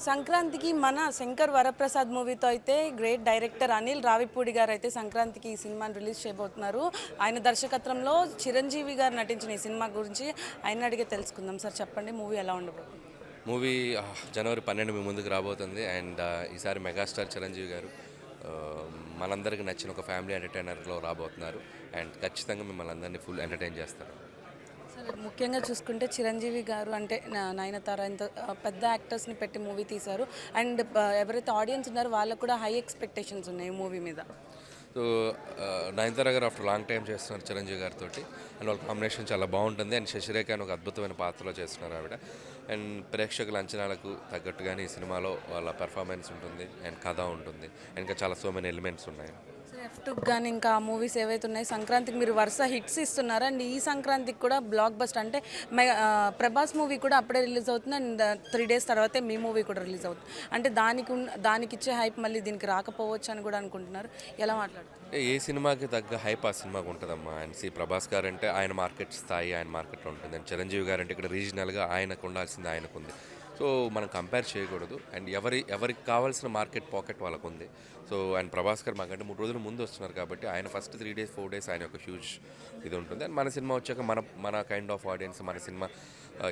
సంక్రాంతికి మన శంకర్ వరప్రసాద్ మూవీతో అయితే గ్రేట్ డైరెక్టర్ అనిల్ రావిపూడి గారు అయితే సంక్రాంతికి ఈ సినిమాని రిలీజ్ చేయబోతున్నారు. ఆయన దర్శకత్వంలో చిరంజీవి గారు నటించిన ఈ సినిమా గురించి ఆయన అడిగే తెలుసుకుందాం. సార్ చెప్పండి మూవీ ఎలా ఉండబోతుంది? మూవీ జనవరి పన్నెండు మీ ముందుకు రాబోతుంది. అండ్ ఈసారి మెగాస్టార్ చిరంజీవి గారు ఆ, మనందరికీ నచ్చిన ఒక ఫ్యామిలీ ఎంటర్టైనర్లో రాబోతున్నారు. అండ్ ఖచ్చితంగా మిమ్మల్ని అందరినీ ఫుల్ ఎంటర్టైన్ చేస్తారు. ముఖ్యంగా చూసుకుంటే చిరంజీవి గారు అంటే నయనతార ఇంత పెద్ద యాక్టర్స్ని పెట్టి మూవీ తీశారు. అండ్ ఎవరైతే ఆడియన్స్ ఉన్నారో వాళ్ళకు కూడా హై ఎక్స్పెక్టేషన్స్ ఉన్నాయి మూవీ మీద. సో నయనతార గారు ఆఫ్టర్ లాంగ్ టైం చేస్తున్నారు చిరంజీవి గారితో అండ్ వాళ్ళ కాంబినేషన్ చాలా బాగుంటుంది. అండ్ శశిరేఖ అని ఒక అద్భుతమైన పాత్రలో చేస్తున్నారు ఆవిడ. అండ్ ప్రేక్షకుల అంచనాలకు తగ్గట్టుగానే ఈ సినిమాలో వాళ్ళ పెర్ఫార్మెన్స్ ఉంటుంది. అండ్ కథ ఉంటుంది. ఇంకా చాలా సో మెనీ ఎలిమెంట్స్ ఉన్నాయి. ఎఫ్ కానీ ఇంకా మూవీస్ ఏవైతే ఉన్నాయి సంక్రాంతికి మీరు వరుస హిట్స్ ఇస్తున్నారు అండ్ ఈ సంక్రాంతికి కూడా బ్లాక్ బస్ట్ అంటే ప్రభాస్ మూవీ కూడా అప్పుడే రిలీజ్ అవుతుంది అండ్ త్రీ డేస్ తర్వాతే మీ మూవీ కూడా రిలీజ్ అవుతుంది. అంటే దానికి ఉన్న- దానికి ఇచ్చే హైప్ మళ్ళీ దీనికి రాకపోవచ్చు అని కూడా అనుకుంటున్నారు. ఎలా మాట్లాడుతున్నారు? ఏ సినిమాకి తగ్గ హైప్ ఆ సినిమాకి ఉంటుందమ్మా. అండ్ సి ప్రభాస్ గారు అంటే ఆయన మార్కెట్ స్థాయి ఆయన మార్కెట్లో ఉంటుంది. అండ్ చిరంజీవి గారు అంటే ఇక్కడ రీజనల్గా ఆయనకు ఉండాల్సింది ఆయనకు ఉంది సో మనం కంపేర్ చేయకూడదు. అండ్ ఎవరి ఎవరికి కావాల్సిన మార్కెట్ పాకెట్ వాళ్ళకు ఉంది సో ఆయన ప్రభాస్ గారు మాకంటే మూడు రోజుల ముందు వస్తున్నారు కాబట్టి ఆయన first three days four days ఆయన ఒక హ్యూజ్ ఇది ఉంటుంది. అండ్ మన సినిమా వచ్చాక మన మన కైండ్ ఆఫ్ ఆడియన్స్ మన సినిమా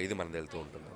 ఇది మనకు వెళ్తూ ఉంటుంది.